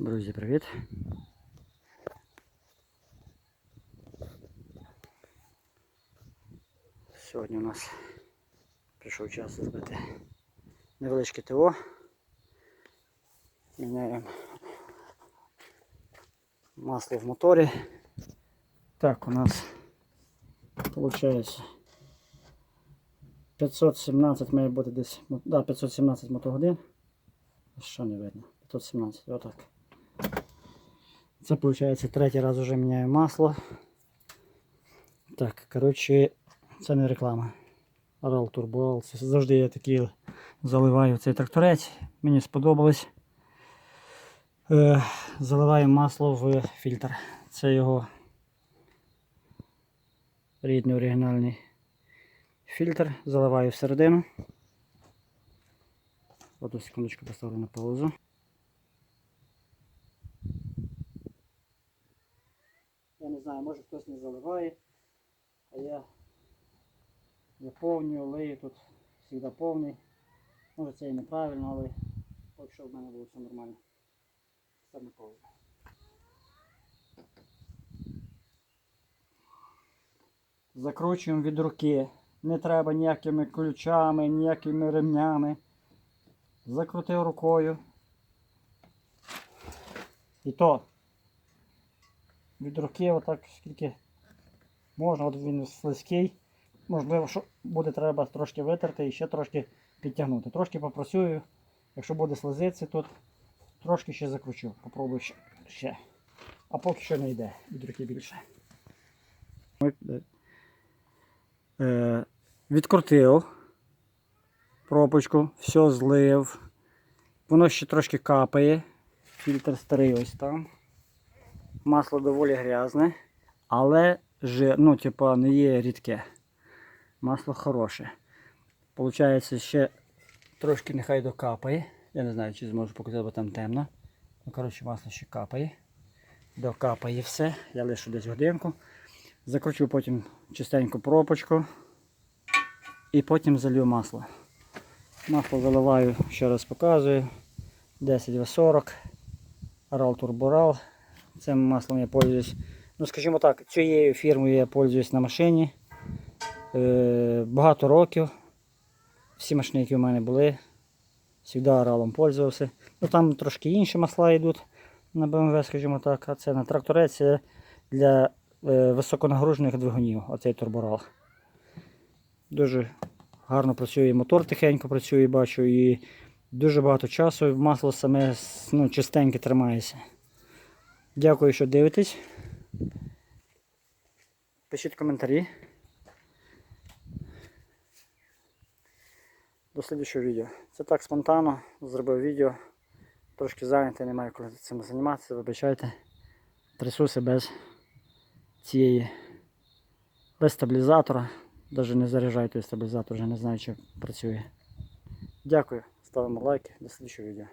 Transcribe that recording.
Друзі, привіт! Сьогодні у нас прийшов час зробити невеличке ТО. Міняємо масло в моторі. Так, у нас виходить 517 має бути десь. Да, 517 мотогодин. Що не видно? 517, отак. Це виходить третій раз вже міняю масло. Так, коротше, це не реклама. Turbo. Це завжди я такі заливаю цей тракторець. Мені сподобалось. Е, заливаю масло в фільтр. Це його рідний оригінальний фільтр. Заливаю всередину. Одну секундочку поставлю на паузу. Не знаю, може хтось не заливає, а я заповнюю, лию тут завжди повний. Може це і неправильно, але що в мене було все нормально. На паузу. Закручуємо від руки. Не треба ніякими ключами, ніякими ремнями. Закрутив рукою. І то від руки отак скільки можна, от він слизький. Можливо, що буде треба трошки витерти і ще трошки підтягнути. Трошки попрацюю. Якщо буде слизитися тут, трошки ще закручу. Попробую ще. А поки що не йде від руки більше. Е, відкрутив пробочку, все злив. Воно ще трошки капає. Фільтр старий ось там. Масло доволі грязне, але ну, типа, не є рідке. Масло хороше. Получається, ще трошки нехай докапає. Я не знаю, чи зможу показати, бо там темно. Ну, коротше, масло ще капає. Докапає все. Я лишу десь годинку. Закручу потім чистеньку пропочку. І потім залью масло. Масло заливаю, ще раз показую. 10 В40. Aral Turboral. Цим маслом я пользуюсь. Ну, скажімо так, цією фірмою я пользуюсь на машині. Е, багато років. Всі машини, які в мене були, завжди Аралом пользувався. Ну там трошки інші масла йдуть на BMW, скажімо так, а це на тракторець для е, високонагружених двигунів, оцей турборал. Дуже гарно працює мотор тихенько працює, бачу, і дуже багато часу масло саме ну, чистеньке тримається. Дякую, що дивитесь. Пишіть коментарі. До слідчого відео. Це так спонтанно зробив відео. Трошки зайнятий, не маю коли цим займатися, вибачайте. Трясуся без цієї без стабілізатора. Навіть не заряджаю той стабілізатор, вже не знаю, чи працює. Дякую, ставимо лайки, до слідчого відео.